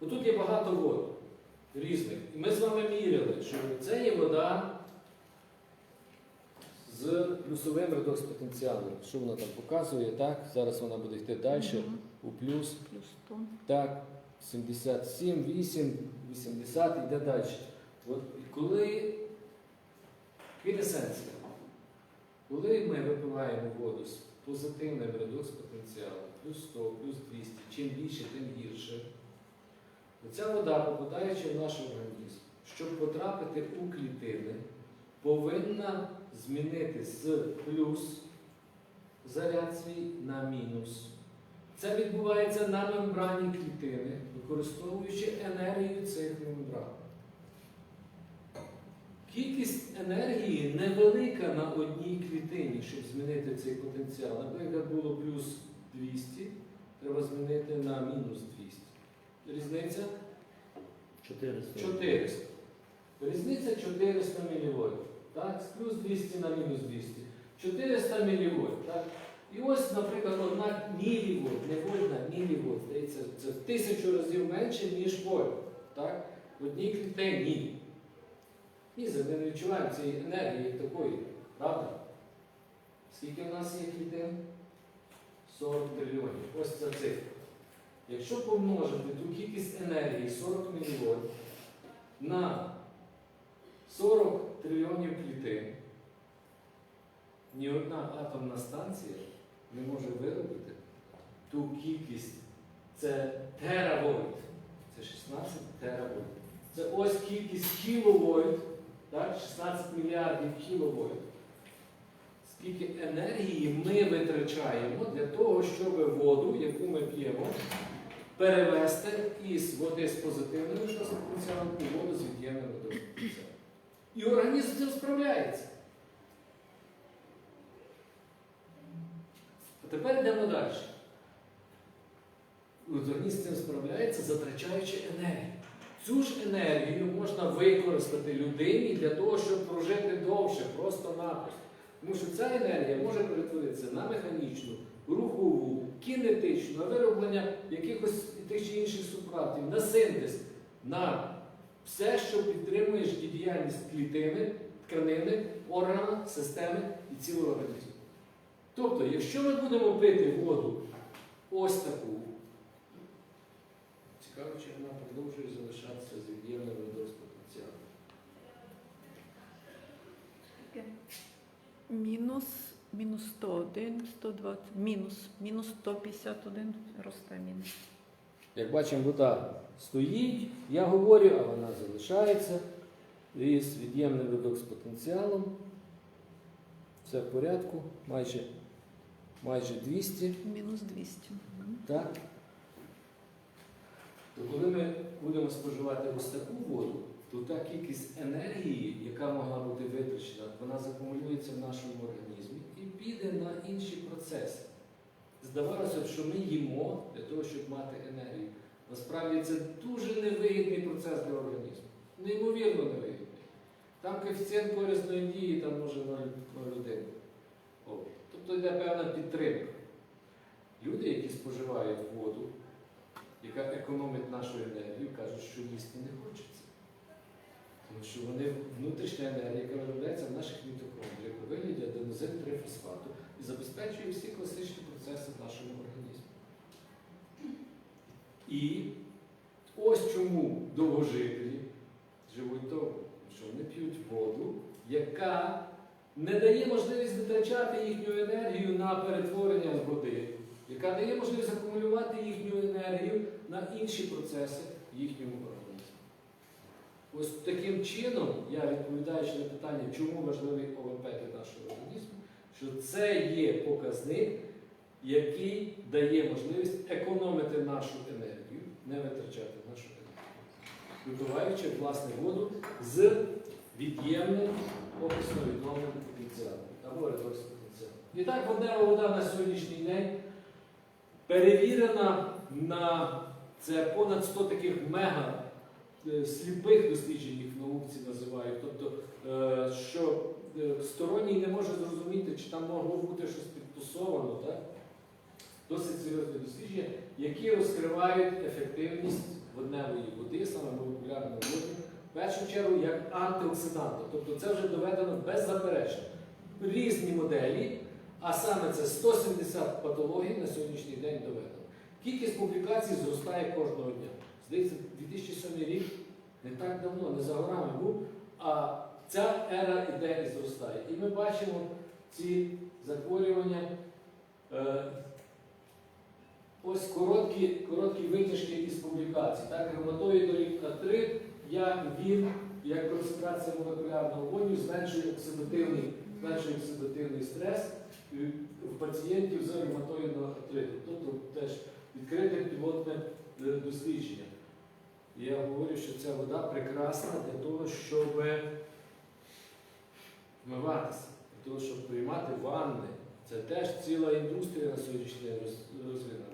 Отут є багато вод різних. І ми з вами міряли, що це є вода з плюсовим редокс-потенціалом. Що вона там показує? Так, зараз вона буде йти далі у плюс. Плюс 100. Так, 77, 8, 80 йде далі. От коли квінесенція, коли ми випиваємо воду з позитивним редукс потенціалом, плюс 100, плюс 200, чим більше, тим гірше, ця вода, попадаючи в наш організм, щоб потрапити у клітини, повинна змінити з плюс заряд свій на мінус. Це відбувається на мембрані клітини, використовуючи енергію цих мембран. Кількість енергії невелика на одній клітині, щоб змінити цей потенціал. Наприклад, було плюс 200, треба змінити на мінус 200. Різниця 400. 400. Різниця 400 мВ. Так? З плюс 200 на мінус 200. 400 мВ. Так? І ось, наприклад, одна мілівольт, не вольт, а мілівольт, здається, це в тисячу разів менше, ніж вольт. Так? В одній клітині. Ні, ми не відчуваємо цієї енергії як такої. Правда? Скільки в нас є клітин? 40 трильйонів. Ось ця цифра. Якщо помножити ту кількість енергії 40 мВ на 40 трильйонів клітин, ні одна атомна станція не може виробити ту кількість, це теравольт. Це 16 теравольт. Це ось кількість кіловольт, так? 16 мільярдів кіловольт. Скільки енергії ми витрачаємо для того, щоб воду, яку ми п'ємо, перевести із води з позитивним потенціалом у воду з від'ємним потенціалом. І організм з цим справляється. А тепер йдемо далі. Організм з цим справляється, затрачаючи енергію. Цю ж енергію можна використати людині для того, щоб прожити довше, просто-напросто. Тому що ця енергія може перетворитися на механічну, рухову, кінетичну, на вироблення якихось тих чи інших субпратів, на синтез, на все, що підтримує життєдіяльність клітини, тканини, органа, системи і цілого організму. Тобто, якщо ми будемо пити воду ось таку, цікаво, чи вона продовжує залишатися з від'ємним потенціалом. Мінус, мінус 101, 120, мінус, мінус 151 росте мінус. Як бачимо, вода стоїть, я говорю, а вона залишається із від'ємним редокс потенціалом. Все в порядку, майже, майже 200. Мінус 200. Так? То коли ми будемо споживати ось таку воду, то та кількість енергії, яка могла бути витрачена, вона закумулюється в нашому організмі і піде на інші процеси. Здавалося б, що ми їмо для того, щоб мати енергію. Насправді це дуже невигідний процес для організму. Неймовірно невигідний. Там коефіцієнт корисної дії там може 0,1. О, Тобто йде певна підтримка. Люди, які споживають воду, яка економить нашу енергію, кажуть, що їсти не хочеться. Що вони внутрішня енергія, яка виробляється в наших мітохондріях у вигляді аденозин 3-фосфату і забезпечує всі класичні процеси в нашому організмі. І ось чому довгожителі живуть довго, що вони п'ють воду, яка не дає можливість витрачати їхню енергію на перетворення води, яка дає можливість акумулювати їхню енергію на інші процеси в їхньому організмі. Ось таким чином, я відповідаючи на питання, чому важливий ОВП для нашого організму, що це є показник, який дає можливість економити нашу енергію, не витрачати нашу енергію, випиваючи власне воду з від'ємним описно відновленим потенціалом або редокс потенціалом. І так, воднева вода на сьогоднішній день перевірена на це понад 100 таких мега сліпих досліджень їх в науці називають. Тобто, е, що е, сторонній не може зрозуміти, чи там могло бути щось підтусовано. Так? досить серйозні дослідження, які розкривають ефективність водневої води, саме молекулярної води, в першу чергу як антиоксиданта. Тобто це вже доведено беззаперечно. Різні моделі, а саме це 170 патологій на сьогоднішній день доведено. Кількість публікацій зростає кожного дня. Здається, 2007 рік не так давно, не за горами був, а ця ера іде і зростає. І ми бачимо ці захворювання. Е, ось короткі, короткі витяжки із публікацій. Так, ревматоїд артрит, як він, як концентрація молекулярного водню зменшує оксидативний, зменшує оксидативний стрес в пацієнтів з ревматоїдного артриту. Тобто теж відкрите пілотне е, Я говорю, що ця вода прекрасна для того, щоб вмиватися, для того, щоб приймати ванни. Це теж ціла індустрія на сьогоднішній день розвинена.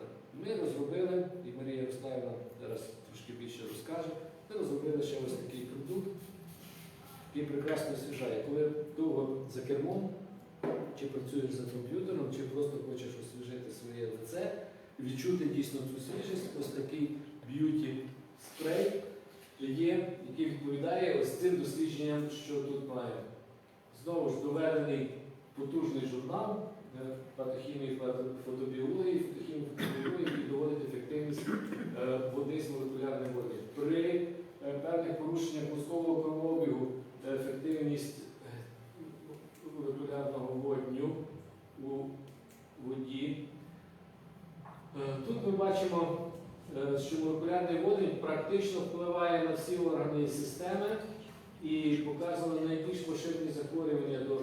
Ми розробили, і Марія Ярославівна зараз трошки більше розкаже, ми розробили ще ось такий продукт, який прекрасно освіжає. Коли довго за кермом, чи працюєш за комп'ютером, чи просто хочеш освіжити своє лице, відчути дійсно цю свіжість, ось такий б'юті спрей є, який відповідає ось цим дослідженням, що тут маємо. Знову ж доведений потужний журнал е, патохімії, фото- фотобіології, фотохімії, фотобіології, який доводить ефективність е, води з молекулярним воднем. При е, певних порушеннях мозкового кровообігу ефективність молекулярного водню у воді. Тут ми бачимо, що молекулярний водень практично впливає на всі органи і системи і показано найбільш поширені захворювання до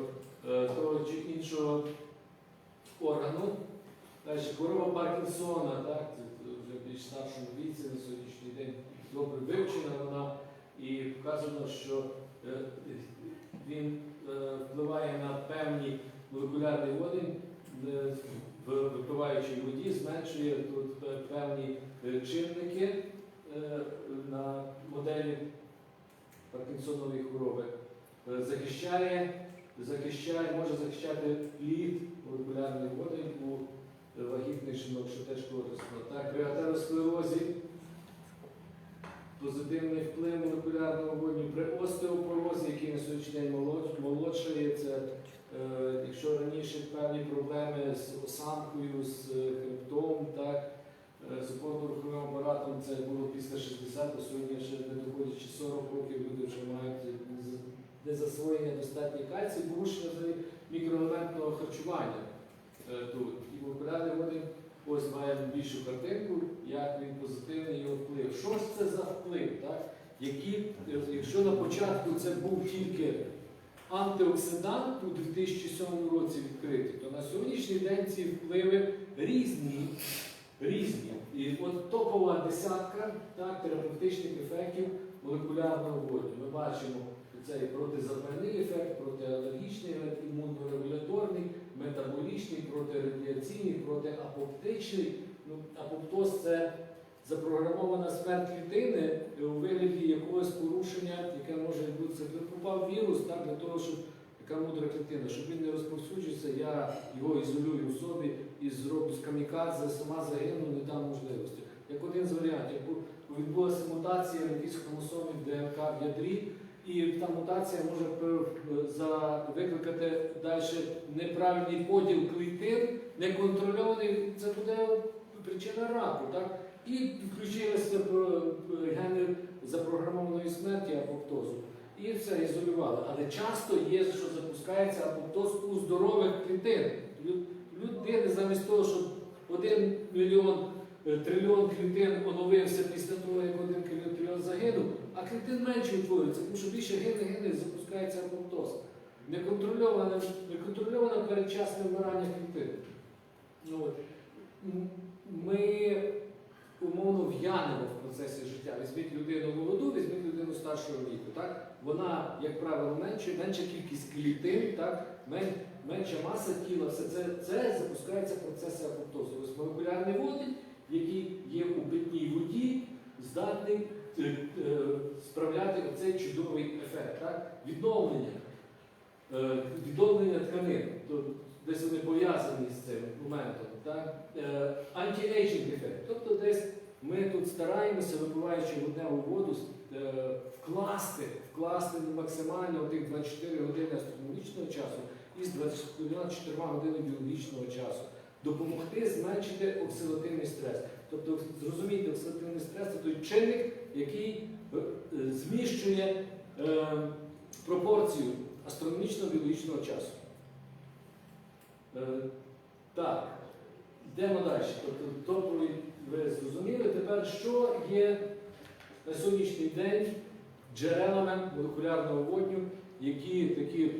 е, того чи іншого органу. Хвороба Паркінсона, так, вже більш старшому віці на сьогоднішній день добре вивчена вона, і вказано, що е, він е, впливає на певні молекулярний водень е, випиваючій воді, зменшує тут е, певні е, чинники е, на моделі Паркінсонової хвороби. Захищає, захищає, може захищати плід молекулярний водень у вагітних жінок, що теж корисно. Так, при атеросклерозі позитивний вплив молекулярного водню, при остеопорозі, який на сьогоднішній день молодшає, це якщо раніше певні проблеми з осанкою, з е, хребтом, так, е, з опорно-руховим апаратом, це було після 60, а сьогодні ще не доходячи 40 років, люди вже мають незасвоєння достатньо кальцію, порушення мікроелементного харчування е, тут. І молекулярний водень ось має більшу картинку, як він позитивний його вплив. Що ж це за вплив? Так? Які, якщо на початку це був тільки антиоксидант у 2007 році відкритий, то на сьогоднішній день ці впливи різні. різні. І от топова десятка так, терапевтичних ефектів молекулярного водню. Ми бачимо цей протизапальний ефект, протиалергічний імунорегуляторний, метаболічний, протирадіаційний, протиапоптичний. Ну, апоптоз це запрограмована смерть клітини у вигляді якогось порушення, яке може відбутися. Попав вірус так, для того, щоб яка мудра клітина, щоб він не розповсюджувався, я його ізолюю в собі і зроблю з камікадзе, сама загину, не дам можливості. Як один з варіантів, бу- відбулася мутація в якійсь хромосомі ДНК в ядрі, і та мутація може викликати далі неправильний поділ клітин, неконтрольований, це буде причина раку. Так? І включилися про- гени запрограмованої смерті апоптозу. І це ізолювали. Але часто є, що запускається апоптоз у здорових клітин. Людини замість того, щоб один мільйон е, трильйон клітин оновився після того, як один трильйон- загинув, а клітин менше утворюється, тому що більше гине гине запускається апоптоз. Неконтрольоване, неконтрольоване передчасне вмирання клітин. Ну, Ми умовно в'янемо в процесі життя. Візьміть людину молоду, візьміть людину старшого віку. Так? Вона, як правило, менше, менша кількість клітин, так? мен- менша маса тіла, все це, це запускаються процеси апоптозу. Ось молекулярний водень, який є у питній воді, здатний е, е, справляти оцей чудовий ефект. Так? Відновлення, е, відновлення тканин. Десь вони пов'язані з моментом. так? Е, Anti-aging ефект. Тобто десь ми тут стараємося, випиваючи водневу воду, е, вкласти, вкласти максимально тих 24 години астрономічного часу із 24 години біологічного часу. Допомогти зменшити оксидативний стрес. Тобто, зрозумійте, оксидативний стрес це той чинник, який е, е, зміщує е, пропорцію астрономічного біологічного часу. Так, йдемо далі. Тобто, доповідь ви зрозуміли. Тепер, що є на сьогоднішній день джерелами молекулярного водню, які такі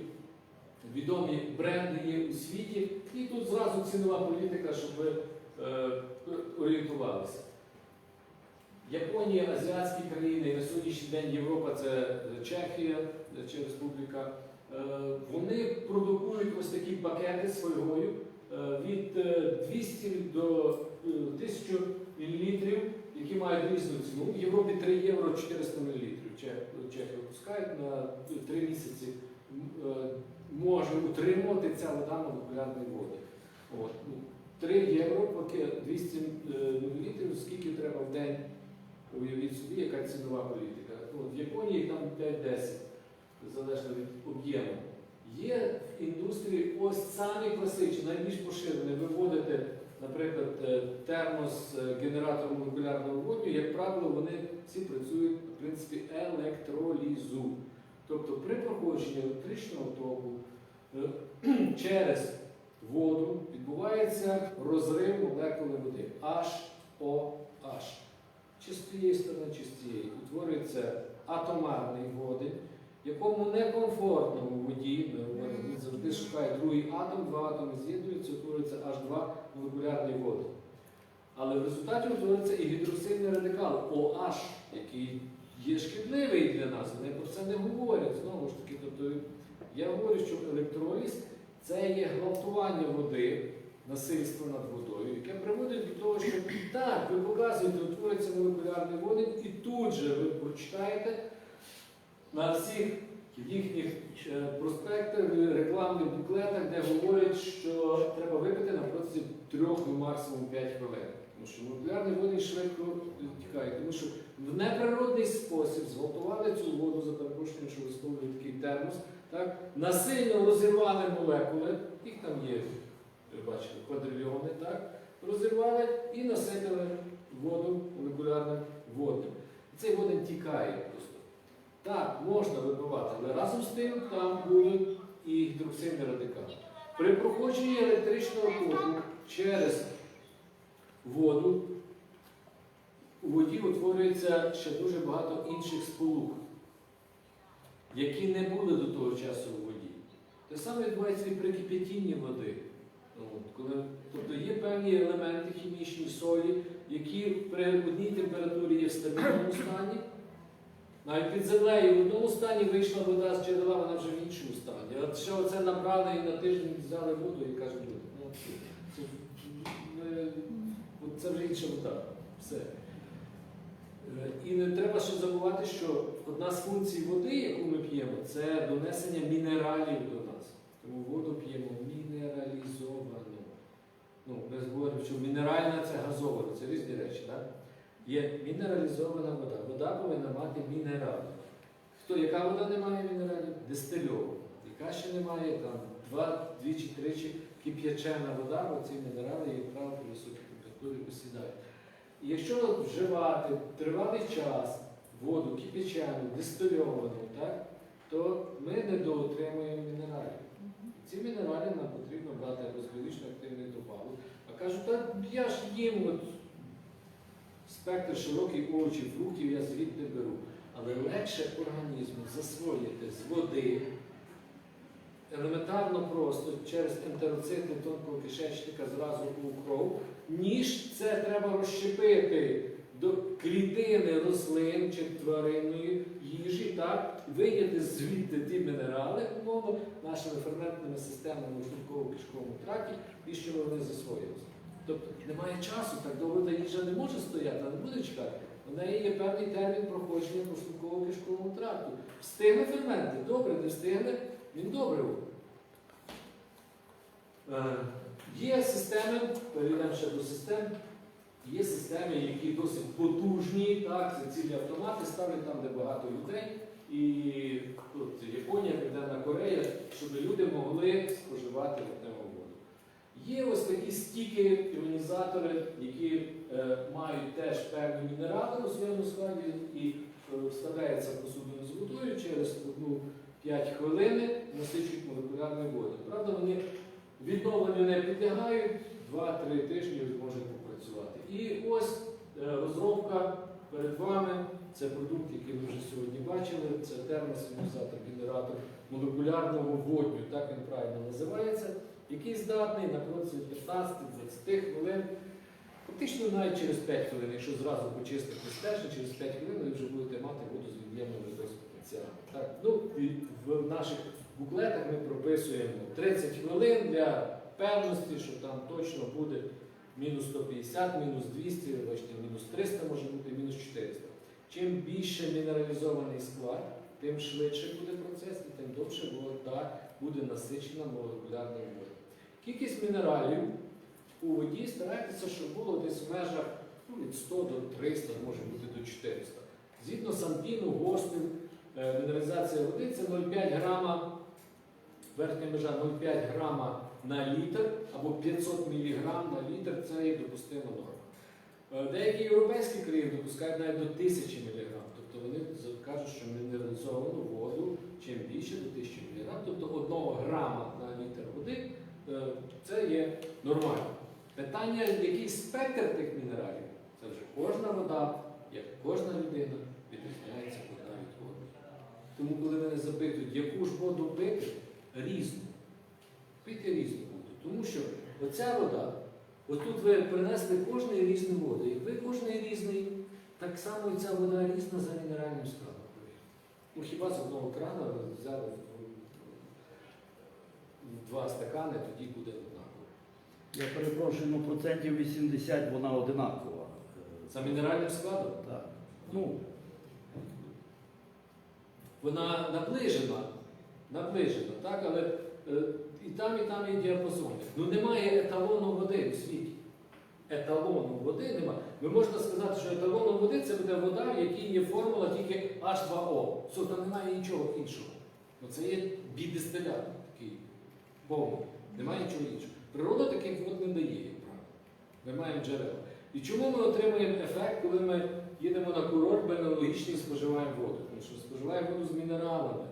відомі бренди є у світі. І тут зразу цінова політика, щоб ви е, орієнтувалися. Японія, азіатські країни, і на сьогоднішній день Європа це Чехія чи Республіка. Е, Вони продукують ось такі пакети е, від е, 200 до е, 1000 мл, які мають різну ціну. В Європі 3 євро 400 мл. Чехи випускають на 3 місяці. Е, Може утримувати ця вода молекулярний воді. От. ну, 3 євро, поки 200 мл, скільки треба в день. Уявіть собі, яка цінова політика. От, в Японії там 5-10, залежно від об'єму. Є в індустрії ось самі класичні, найбільш поширені. Ви вводите, наприклад, е, термос е, генератор молекулярного водню, як правило, вони всі працюють в принципі електролізу. Тобто при проходженні електричного току е, через воду відбувається розрив молекули води HOH. Чи з тієї сторони, чи з тієї. Утворюється атомарний водень, якому некомфортно у воді, ми він завжди шукає другий атом, два атоми з'єднуються, утворюється H2 молекулярний водень. Але в результаті утворюється і гідроксидний радикал OH, який є шкідливий для нас. Вони про це не говорять. Знову ж таки, тобто я говорю, що електроліз це є гвалтування води, насильство над водою, яке приводить до того, що так, ви показуєте, утворюється молекулярний водень, і тут же ви прочитаєте на всіх їхніх е, проспектах, рекламних буклетах, де говорять, що треба випити на протязі 3 ну, максимум 5 хвилин. Тому що молекулярний водень швидко тікає, тому що в неприродний спосіб зґвалтували цю воду за перепрошенням, що висловлює такий термос, так, насильно розірвали молекули, їх там є, бачите, квадрильйони, так, розірвали і наситили воду молекулярним воднем. І цей водень тікає. Так, можна випивати, але разом з тим там будуть і гідроксидні радикали. При проходженні електричного току через воду у воді утворюється ще дуже багато інших сполук, які не були до того часу у воді. Те саме відбувається і при кип'ятінні води. Ну, коли, тобто є певні елементи хімічні солі, які при одній температурі є в стабільному стані. Навіть під землею в одному стані вийшла вода з джерела, вона вже в іншому стані. От що це набрали і на тиждень взяли воду і кажуть, люди, ну, це, вже інша вода. Все. Е, І не треба ще забувати, що одна з функцій води, яку ми п'ємо, це донесення мінералів до нас. Тому воду п'ємо мінералізовану. Ну, ми говоримо, що мінеральна це газована, це різні речі. Так? Є мінералізована вода. Вода повинна мати мінерали. Хто, яка вода не має мінералів? Дистильована. Яка ще не має, там два, двічі, тричі кип'ячена вода, бо ці мінерали, як правило, при високій температурі осідають. І якщо вживати тривалий час воду кип'ячену, дистильовану, так, то ми недоотримуємо мінералів. Ці мінерали нам потрібно брати або з біологічно активних добавок. А кажуть, та я ж їм от спектр широкий овочів, фруктів, я звідти беру. Але легше організму засвоїти з води елементарно просто через ентероцити тонкого кишечника зразу у кров, ніж це треба розщепити до клітини рослин чи тваринної їжі, так, вийняти звідти ті мінерали, умовно, нашими ферментними системами у шлунково-кишковому тракті, і щоб вони засвоїлися. Тобто немає часу, так довго та їжа не може стояти, вона не буде чекати. У неї є певний термін проходження по шлунково-кишковому тракту. Встигне ферменти, добре, не встигне, він добре. Е, Є системи, перейдемо ще до систем, є системи, які досить потужні, так, це цілі автомати ставлять там, де багато людей. І тут Японія, Південна Корея, щоб люди могли споживати. Є ось такі стіки, іонізатори, які е, мають теж певні мінерали у своєму складі і е, вставляється в з водою через одну 5 хвилин насичують молекулярні води. Правда, вони відновленню не підлягають, 2-3 тижні можуть попрацювати. І ось е, розробка перед вами. Це продукт, який ми вже сьогодні бачили. Це термосинізатор генератор молекулярного водню, так він правильно називається, який здатний на протязі 15-20 хвилин, фактично навіть через 5 хвилин, якщо зразу почистити стежі, через 5 хвилин ви вже будете мати воду з потенціалом. Так, ну, в наших буклетах ми прописуємо 30 хвилин для певності, що там точно буде мінус 150, мінус 200, бачите, мінус 300 може бути, мінус 400. Чим більше мінералізований склад, тим швидше буде процес і тим довше вода буде насичена молекулярною водою. Кількість мінералів у воді старайтеся, щоб було десь в межах ну, від 100 до 300, може бути до 400. Згідно Санпіну, ГОСТів, е, мінералізація води це 0,5 грама, верхня межа 0,5 грама на літр або 500 мг на літр це є допустима норма. Е, Деякі європейські країни допускають навіть до 1000 мг. Тобто вони кажуть, що мінералізовану воду чим більше до 1000 мг, тобто 1 грама на літр води е, це є нормально. Питання, який спектр тих мінералів, це вже кожна вода, як кожна людина, відрізняється одна від одної. Тому, коли мене запитують, яку ж воду пити, різну. Пити різну воду. Тому що оця вода, отут ви принесли кожний різну воду. Як ви кожний різний, так само і ця вода різна за мінеральним складом. Ну хіба з одного крана взяли два стакани, тоді буде однаково. Я перепрошую, ну процентів 80 вона одинакова. За мінеральним складом Так. Ну, вона наближена, наближена, так? але е, і там, і там є діапазони. Ну немає еталону води у світі. Еталону води немає. Ви можете сказати, що еталоном води це буде вода, в якій є формула тільки H2O. Все, там немає нічого іншого. Ну, це є бідистилят такий повний. Немає нічого іншого. Природа таких вод не дає, як правило. Ми маємо джерела. І чому ми отримуємо ефект, коли ми їдемо на курорт, ми аналогічно споживаємо воду? Тому що споживаємо воду з мінералами.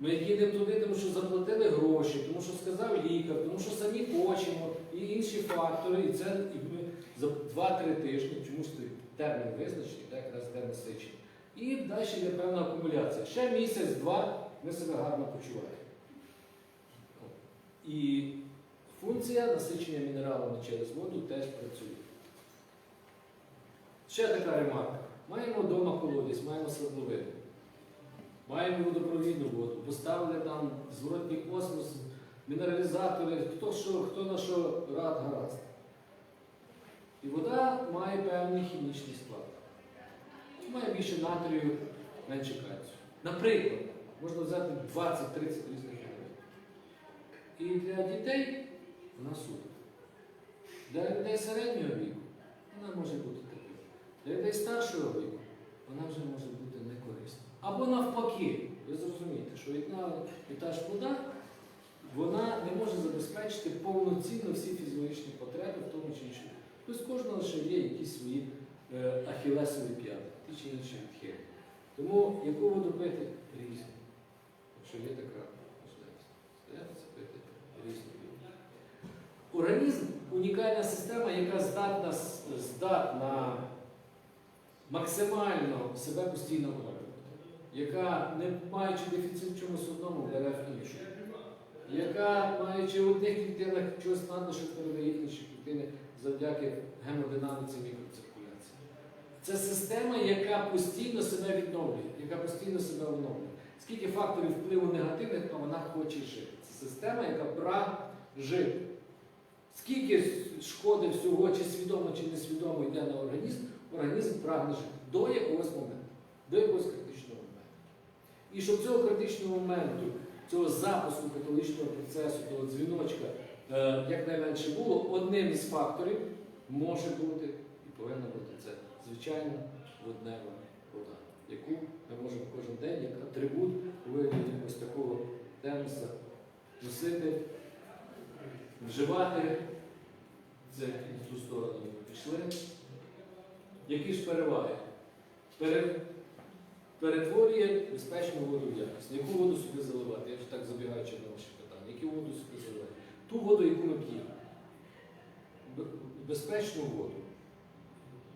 Ми їдемо туди, тому що заплатили гроші, тому що сказав лікар, тому що самі хочемо, і інші фактори. І це і ми за 2-3 тижні, чомусь термін визначений, так, якраз де насичення. І далі є певна акумуляція. Ще місяць-два ми себе гарно почуваємо. І функція насичення мінералами через воду теж працює. Ще така ремарка. Маємо вдома колодязь, маємо свердловину. Маємо водопровідну воду, поставили там зворотній космос, мінералізатори, хто, що, хто на що рад гаразд. І вода має певний хімічний склад. Має більше натрію, менше кальцію. Наприклад, можна взяти 20-30 різних. І для дітей вона супер. Для людей середнього віку вона може бути такою. Для людей старшого віку вона вже може бути некорисна. Або навпаки, ви зрозумієте, що одна і та ж вода вона не може забезпечити повноцінно всі фізіологічні потреби в тому чи іншому. Тобто кожного ще є якісь свої е, ахілесові п'яти, ті чи інші відхилення. Тому яку воду пити різну. Якщо є така можливість, старайтеся пити різну воду. Організм унікальна система, яка здатна, здатна максимально себе постійно оновлювати, яка, не маючи дефіцит в чомусь одному, бере в іншому, яка, маючи в одних клітинах чогось надлишок, передає інші клітини завдяки гемодинаміці мікроциркуляції. Це система, яка постійно себе відновлює, яка постійно себе оновлює. Скільки факторів впливу негативних, то вона хоче жити. Це система, яка прагне жити. Скільки шкоди всього, чи свідомо, чи несвідомо йде на організм, організм прагне жити до якогось моменту, до якогось критичного моменту. І щоб цього критичного моменту, цього запуску патологічного процесу, того дзвіночка е, якнайменше було, одним із факторів може бути і повинна бути це звичайна воднева вода, яку ми можемо кожен день як атрибут вигляді ось такого термоса носити, вживати. Це в ту сторону пішли. Які ж переваги? Перетворює безпечну воду в якісну. Яку воду собі заливати? Я вже так забігаючи на ваші питання. Яку воду собі заливати? Ту воду, яку ми п'ємо. Безпечну воду.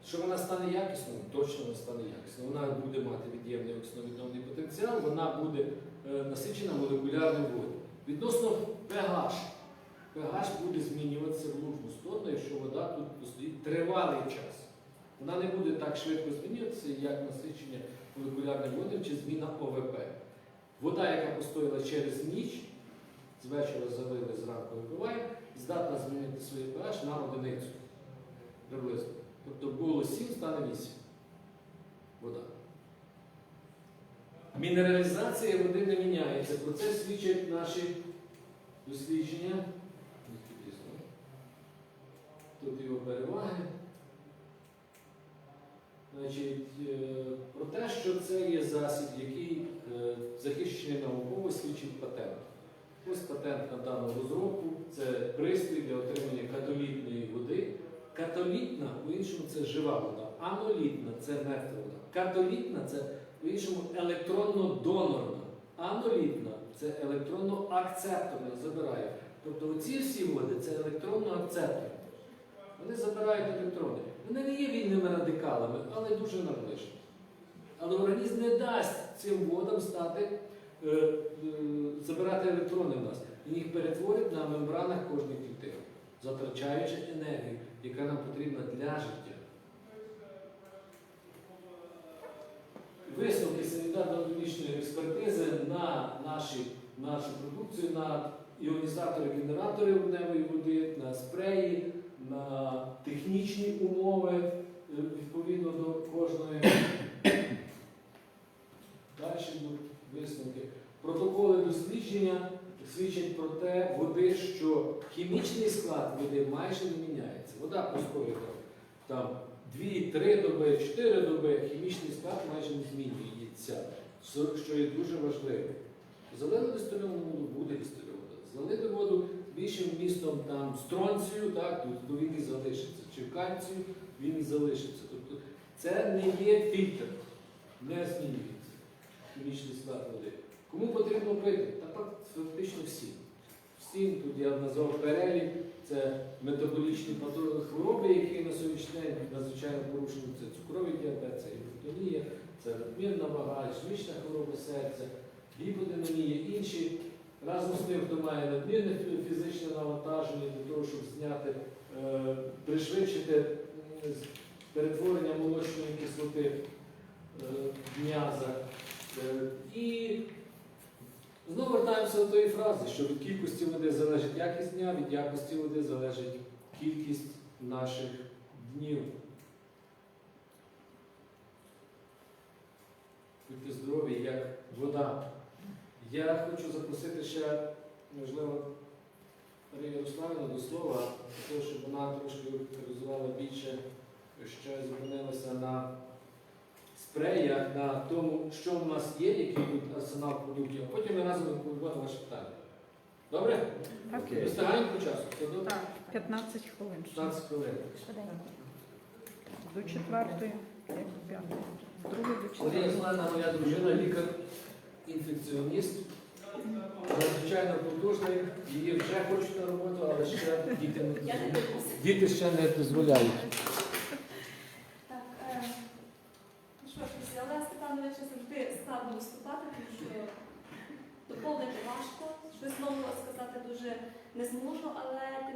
Що вона стане якісною? Точно вона стане якісною. Вона буде мати від'ємний окисновідновний потенціал, вона буде е, насичена молекулярним водою. Відносно pH. pH буде змінюватися в лужну сторону, якщо вода тут постоїть тривалий час. Вона не буде так швидко змінюватися, як насичення молекулярної води чи зміна ОВП. Вода, яка постояла через ніч, з вечора залили, зранку випиваємо, здатна змінити свій pH на одиницю приблизно. Тобто було 7, стане 8. Вода. Мінералізація води не міняється. Про це свідчать наші дослідження. Тут його переваги. Значить, е, про те, що це є засіб, який е, захищений науково, свідчить патент. Ось патент на дану розробку. Це пристрій для отримання католітної води. Католітна, по-іншому, це жива вода. Анолітна це мертва вода. Католітна це по-іншому електронно-донорна. Анолітна це електронно-акцепторна, забирає. Тобто оці всі води це електронно-акцепторні. Вони забирають електрони. Вони не є вільними радикалами, але дуже наближені. Але організм не дасть цим водам стати, е, е, забирати електрони в нас. Він їх перетворить на мембранах кожної клітини, затрачаючи енергію, яка нам потрібна для життя. Висновки санітарно-медичної експертизи на наші, нашу продукцію, на іонізатори-генератори вогневої води, на спреї, на технічні умови е, відповідно до кожної. Далі будуть висновки. Протоколи дослідження свідчать про те, води, що хімічний склад води майже не міняється. Вода постоїть там 2-3 доби, 4 доби, хімічний склад майже не змінюється, що- є дуже важливо. Залили дистильовану воду, буде дистильована. Залити воду більшим вмістом там стронцію, так, то, то він і залишиться. Чи кальцію, він і залишиться. Тобто це не є фільтр, не змінюється хімічний склад води. Кому потрібно пити? Та так фактично всім. Всім тут я назвав перелік, це метаболічні хвороби, які на сьогоднішній надзвичайно порушені. Це цукровий діабет, це гіпертонія, це надмірна вага, ішемічна хвороба серця, гіподинамія, інші. Разом з тим, хто має надмірне фізичне навантаження для того, щоб зняти, е, пришвидшити перетворення молочної кислоти е, в м'язах. Е, І знову вертаємося до тої фрази, що від кількості води залежить якість дня, від якості води залежить кількість наших днів. Будьте здорові, як вода. Я хочу запросити ще, можливо, Марію Ярославівну до слова, для того, щоб вона трошки характеризувала більше, ще зупинилася на спреях, на тому, що в нас є, який тут арсенал продуктів, а потім ми разом відповімо на ваші питання. Добре? Так. Вистигаємо по часу. Все добре? так, 15 хвилин. 15 хвилин. До четвертої, як п'ятої. З другої до Марія четвертої. Моя дружина, лікар-інфекціоніст. Надзвичайно потужний, її вже хочуть на роботу, але ще діти, не- дивлюся. діти ще не дозволяють. Так, е, ну що ж, після Олега Степановича завжди складно виступати, тому що доповнити важко, щось нового сказати дуже не зможу, але тим